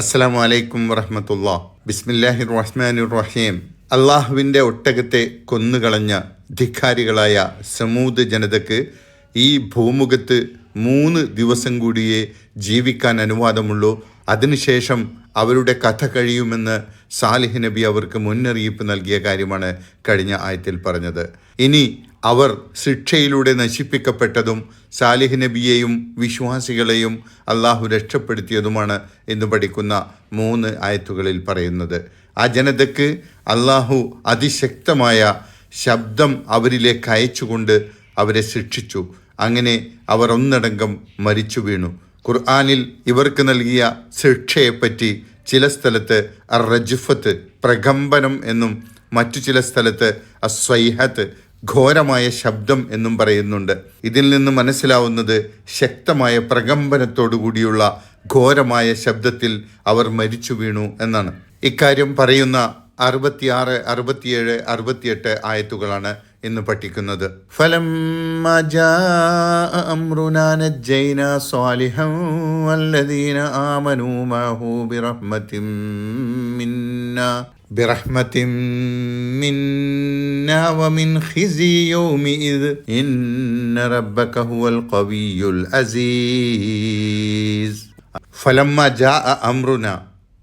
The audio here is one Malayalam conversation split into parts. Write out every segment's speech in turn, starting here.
അസ്സലാമു വലൈക്കും വറഹമത്തുള്ള. ബിസ്മില്ലാഹി റഹ്മാൻ റഹീം അള്ളാഹുവിന്റെ ഒട്ടകത്തെ കൊന്നുകളഞ്ഞ ധിക്കാരികളായ സമൂത് ജനതക്ക് ഈ ഭൂമുഖത്ത് മൂന്ന് ദിവസം കൂടിയേ ജീവിക്കാൻ അനുവാദമുള്ളൂ. അതിനുശേഷം അവരുടെ കഥ കഴിയുമെന്ന് സാലിഹ് നബി അവർക്ക് മുന്നറിയിപ്പ് നൽകിയ കാര്യമാണ് കഴിഞ്ഞ ആയത്തിൽ പറഞ്ഞത്. ഇനി അവർ ശിക്ഷയിലൂടെ നശിപ്പിക്കപ്പെട്ടതും സാലിഹ് നബിയെയും വിശ്വാസികളെയും അള്ളാഹു രക്ഷപ്പെടുത്തിയതുമാണ് എന്ന് പഠിക്കുന്ന മൂന്ന് ആയത്തുകളിൽ പറയുന്നത്. ആ ജനതയ്ക്ക് അള്ളാഹു അതിശക്തമായ ശബ്ദം അവരിലേക്ക് അയച്ചുകൊണ്ട് അവരെ ശിക്ഷിച്ചു. അങ്ങനെ അവർ ഒന്നടങ്കം മരിച്ചു വീണു. ഖുർആാനിൽ ഇവർക്ക് നൽകിയ ശിക്ഷയെപ്പറ്റി ചില സ്ഥലത്ത് റജുഫത്ത് പ്രകമ്പനം എന്നും മറ്റു ചില സ്ഥലത്ത് അസ്വൈഹത്ത് ഘോരമായ ശബ്ദം എന്നും പറയുന്നുണ്ട്. ഇതിൽ നിന്ന് മനസ്സിലാവുന്നത് ശക്തമായ പ്രകമ്പനത്തോടുകൂടിയുള്ള ഘോരമായ ശബ്ദത്തിൽ അവർ മരിച്ചു വീണു എന്നാണ്. ഇക്കാര്യം പറയുന്ന അറുപത്തിയാറ് അറുപത്തിയേഴ് അറുപത്തിയെട്ട് ആയത്തുകളാണ് ഇന്ന് പഠിക്കുന്നത്. ഫലം ആമനൂ മഹൂബി റഹ്മത്തിൻ والذين آمنوا معه برحمة منا برحمة منا ومن خزي يومئذ إن ربك هو القوي العزيز ഫലമ്മ ജാ അമ്രുന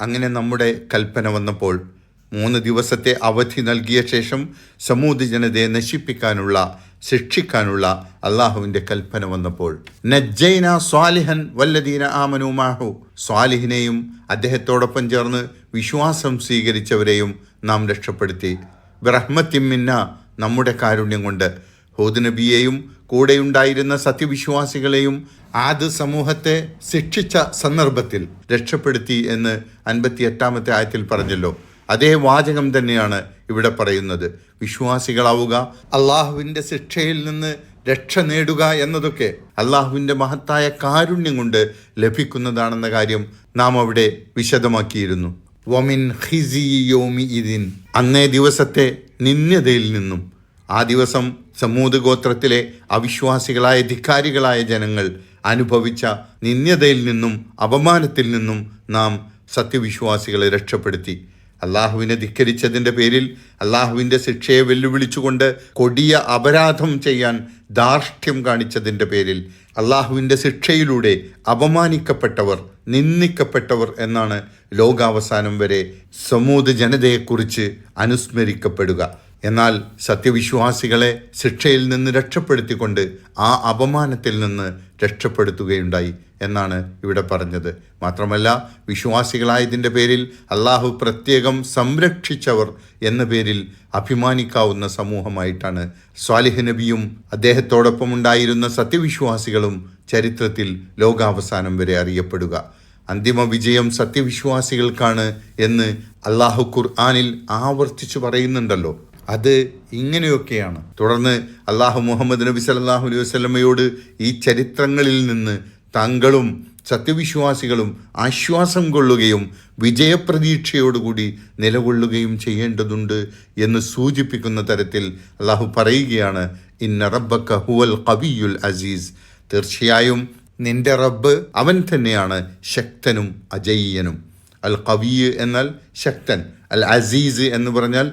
അങ്ങനെ നമ്മുടെ കൽപ്പന വന്നപ്പോൾ മൂന്ന് ദിവസത്തെ അവധി നൽകിയ ശേഷം സമൂത് ജനതയെ നശിപ്പിക്കാനുള്ള ശിക്ഷിക്കാനുള്ള അള്ളാഹുവിൻ്റെ കൽപ്പന വന്നപ്പോൾ നജ്ജൈന സ്വാലിഹൻ വല്ലദീന ആമനു മാഹു സ്വാലിഹിനെയും അദ്ദേഹത്തോടൊപ്പം ചേർന്ന് വിശ്വാസം സ്വീകരിച്ചവരെയും നാം രക്ഷപ്പെടുത്തി. ബ്രഹ്മത്തിമ്മിന്ന നമ്മുടെ കാരുണ്യം കൊണ്ട് ഹൂദ് നബിയെയും കൂടെയുണ്ടായിരുന്ന സത്യവിശ്വാസികളെയും ആദ്യ സമൂഹത്തെ ശിക്ഷിച്ച സന്ദർഭത്തിൽ രക്ഷപ്പെടുത്തി എന്ന് അൻപത്തി എട്ടാമത്തെ ആയത്തിൽ പറഞ്ഞല്ലോ. അതേ വാചകം തന്നെയാണ് ഇവിടെ പറയുന്നത്. വിശ്വാസികളാവുക അള്ളാഹുവിന്റെ ശിക്ഷയിൽ നിന്ന് രക്ഷ നേടുക എന്നതൊക്കെ അള്ളാഹുവിന്റെ മഹത്തായ കാരുണ്യം കൊണ്ട് ലഭിക്കുന്നതാണെന്ന കാര്യം നാം അവിടെ വിശദമാക്കിയിരുന്നു. വമിൻ ഹിസി യോമി ഇതിൻ അന്നേ ദിവസത്തെ നിന്ദ്യതയിൽ നിന്നും ആ ദിവസം സമൂത് ഗോത്രത്തിലെ അവിശ്വാസികളായ ധിക്കാരികളായ ജനങ്ങൾ അനുഭവിച്ച നിന്ദ്യതയിൽ നിന്നും അപമാനത്തിൽ നിന്നും നാം സത്യവിശ്വാസികളെ രക്ഷപ്പെടുത്തി. അള്ളാഹുവിനെ ധിക്കരിച്ചതിന്റെ പേരിൽ അള്ളാഹുവിന്റെ ശിക്ഷയെ വെല്ലുവിളിച്ചുകൊണ്ട് കൊടിയ അപരാധം ചെയ്യാൻ ധാർഷ്ട്യം കാണിച്ചതിന്റെ പേരിൽ അള്ളാഹുവിന്റെ ശിക്ഷയിലൂടെ അപമാനിക്കപ്പെട്ടവർ നിന്ദിക്കപ്പെട്ടവർ എന്നാണ് ലോകാവസാനം വരെ സമൂത് ജനതയെക്കുറിച്ച് അനുസ്മരിക്കപ്പെടുക. എന്നാൽ സത്യവിശ്വാസികളെ ശിക്ഷയിൽ നിന്ന് രക്ഷപ്പെടുത്തിക്കൊണ്ട് ആ അപമാനത്തിൽ നിന്ന് രക്ഷപ്പെടുത്തുകയുണ്ടായി എന്നാണ് ഇവിടെ പറഞ്ഞത്. മാത്രമല്ല വിശ്വാസികളായതിന്റെ പേരിൽ അള്ളാഹു പ്രത്യേകം സംരക്ഷിച്ചവർ എന്ന പേരിൽ അഭിമാനിക്കാവുന്ന സമൂഹമായിട്ടാണ് സ്വാലിഹ് നബിയും അദ്ദേഹത്തോടൊപ്പം ഉണ്ടായിരുന്ന സത്യവിശ്വാസികളും ചരിത്രത്തിൽ ലോകാവസാനം വരെ അറിയപ്പെടുക. അന്തിമ വിജയം സത്യവിശ്വാസികൾക്കാണ് എന്ന് അള്ളാഹു ഖുർആാനിൽ ആവർത്തിച്ചു പറയുന്നുണ്ടല്ലോ. അത് ഇങ്ങനെയൊക്കെയാണ്. തുടർന്ന് അള്ളാഹു മുഹമ്മദ് നബി സല്ലാഹു അലൈഹി വസ്ലമയോട് ഈ ചരിത്രങ്ങളിൽ നിന്ന് താങ്കളും സത്യവിശ്വാസികളും ആശ്വാസം കൊള്ളുകയും വിജയപ്രതീക്ഷയോടുകൂടി നിലകൊള്ളുകയും ചെയ്യേണ്ടതുണ്ട് എന്ന് സൂചിപ്പിക്കുന്ന തരത്തിൽ അള്ളാഹു പറയുകയാണ് ഇന്ന റബ്ബക്ക ഹുവൽ കവിയുൽ അസീസ്. തീർച്ചയായും നിന്റെ റബ്ബ് അവൻ തന്നെയാണ് ശക്തനും അജയ്യനും. അൽ കവിയ് എന്നാൽ ശക്തൻ അൽ അസീസ് എന്ന് പറഞ്ഞാൽ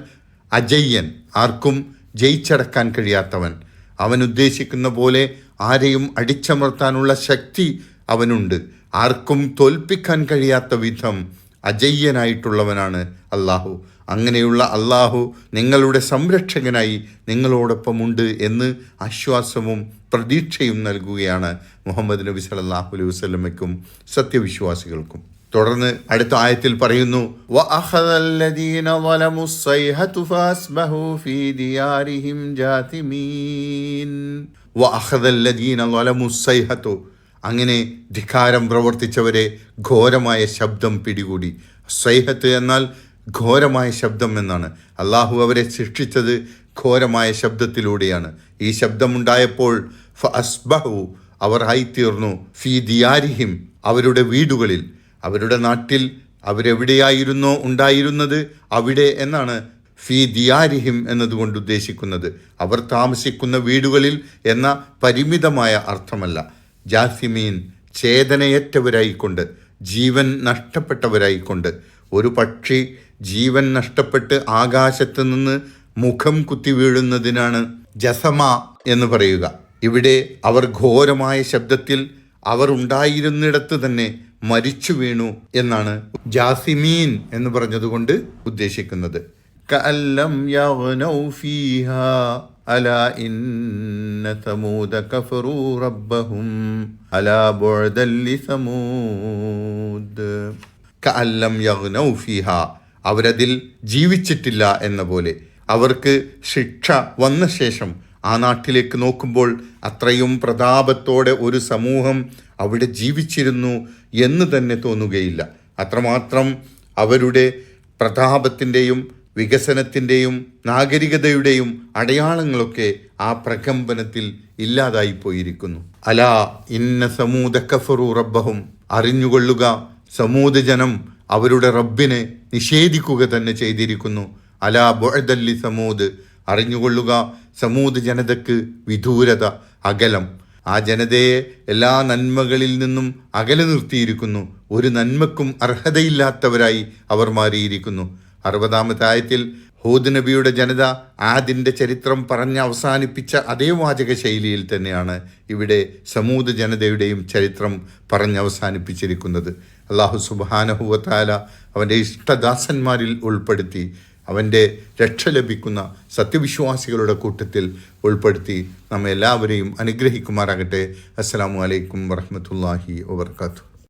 അജയ്യൻ ആർക്കും ജയിച്ചടക്കാൻ കഴിയാത്തവൻ. അവൻ ഉദ്ദേശിക്കുന്ന പോലെ ആരെയും അടിച്ചമർത്താനുള്ള ശക്തി അവനുണ്ട്. ആർക്കും തോൽപ്പിക്കാൻ കഴിയാത്ത വിധം അജയ്യനായിട്ടുള്ളവനാണ് അള്ളാഹു അങ്ങനെയുള്ള അള്ളാഹു നിങ്ങളുടെ സംരക്ഷകനായി നിങ്ങളോടൊപ്പമുണ്ട് എന്ന് ആശ്വാസവും പ്രതീക്ഷയും നൽകുകയാണ് മുഹമ്മദ് നബി സല്ലാഹു അലൈഹി വസ്ലമയ്ക്കും സത്യവിശ്വാസികൾക്കും. തുടർന്ന് അടുത്ത ആയത്തിൽ പറയുന്നു അങ്ങനെ ധിക്കാരം പ്രവർത്തിച്ചവരെ ഘോരമായ ശബ്ദം പിടികൂടി. സൈഹത്ത് എന്നാൽ ഘോരമായ ശബ്ദം എന്നാണ്. അള്ളാഹു അവരെ ശിക്ഷിച്ചത് ഘോരമായ ശബ്ദത്തിലൂടെയാണ്. ഈ ശബ്ദമുണ്ടായപ്പോൾ ഫ അസ്ബഹു അവർ ആയിത്തീർന്നു. ഫി ദിയാരിഹിം അവരുടെ വീടുകളിൽ. അവരുടെ നാട്ടിൽ അവരെവിടെയായിരുന്നോ ഉണ്ടായിരുന്നത്? അവിടെ എന്നാണ് ഫി ദിയാരിഹിം എന്നതുകൊണ്ട് ഉദ്ദേശിക്കുന്നത്. അവർ താമസിക്കുന്ന വീടുകളിൽ എന്ന പരിമിതമായ അർത്ഥമല്ല. ജാസിമീൻ ചേതനയേറ്റവരായിക്കൊണ്ട് ജീവൻ നഷ്ടപ്പെട്ടവരായിക്കൊണ്ട്. ഒരു പക്ഷി ജീവൻ നഷ്ടപ്പെട്ട് ആകാശത്ത് നിന്ന് മുഖം കുത്തി വീഴുന്നതിനാണ് ജസമ എന്ന് പറയുക. ഇവിടെ അവർ ഘോരമായ ശബ്ദത്തിൽ അവർ ഉണ്ടായിരുന്നിടത്ത് തന്നെ മരിച്ചു വീണു എന്നാണ് ജാസിമീൻ എന്ന് പറഞ്ഞതുകൊണ്ട് ഉദ്ദേശിക്കുന്നത്. ഫീഹാ അലാ കഫറു റബ്ബഹും സമൂദ് കഅല്ലം അവരതിൽ ജീവിച്ചിട്ടില്ല എന്ന പോലെ. അവർക്ക് ശിക്ഷ വന്ന ശേഷം ആ നാട്ടിലേക്ക് നോക്കുമ്പോൾ അത്രയും പ്രതാപത്തോടെ ഒരു സമൂഹം അവിടെ ജീവിച്ചിരുന്നു എന്ന് തന്നെ തോന്നുകയില്ല. അത്രമാത്രം അവരുടെ പ്രതാപത്തിന്റെയും വികസനത്തിന്റെയും നാഗരികതയുടെയും അടയാളങ്ങളൊക്കെ ആ പ്രകമ്പനത്തിൽ ഇല്ലാതായി പോയിരിക്കുന്നു. അലാ ഇന്ന സമൂത കഫറു റബ്ബഹും. അറിഞ്ഞുകൊള്ളുക സമൂത ജനം അവരുടെ റബ്ബിനെ നിഷേധിക്കുക തന്നെ ചെയ്തിരിക്കുന്നു. അല ബൊഴദല്ലി സമൂത് അറിഞ്ഞുകൊള്ളുക. സമൂത് ജനതയ്ക്ക് വിദൂരത അകലം. ആ ജനതയെ എല്ലാ നന്മകളിൽ നിന്നും അകലെ നിർത്തിയിരിക്കുന്നു. ഒരു നന്മക്കും അർഹതയില്ലാത്തവരായി അവർ മാറിയിരിക്കുന്നു. അറുപതാമത്തെ ആയത്തിൽ ഹൂദ് നബിയുടെ ജനത ആദിന്റെ ചരിത്രം പറഞ്ഞ് അവസാനിപ്പിച്ച അതേ വാചക ശൈലിയിൽ തന്നെയാണ് ഇവിടെ സമൂത് ജനതയുടെയും ചരിത്രം പറഞ്ഞ് അവസാനിപ്പിച്ചിരിക്കുന്നത്. അള്ളാഹു സുബാനഹുവത്താല അവന്റെ ഇഷ്ടദാസന്മാരിൽ ഉൾപ്പെടുത്തി. അവന്റെ രക്ഷ ലഭിക്കുന്ന സത്യവിശ്വാസികളുടെ കൂട്ടത്തിൽ ഉൾപ്പെടുത്തി നമ്മെ എല്ലാവരെയും അനുഗ്രഹിക്കുമാറാകട്ടെ. അസ്സാം വലൈക്കും വറഹമത്തല്ലാഹി വാത്തു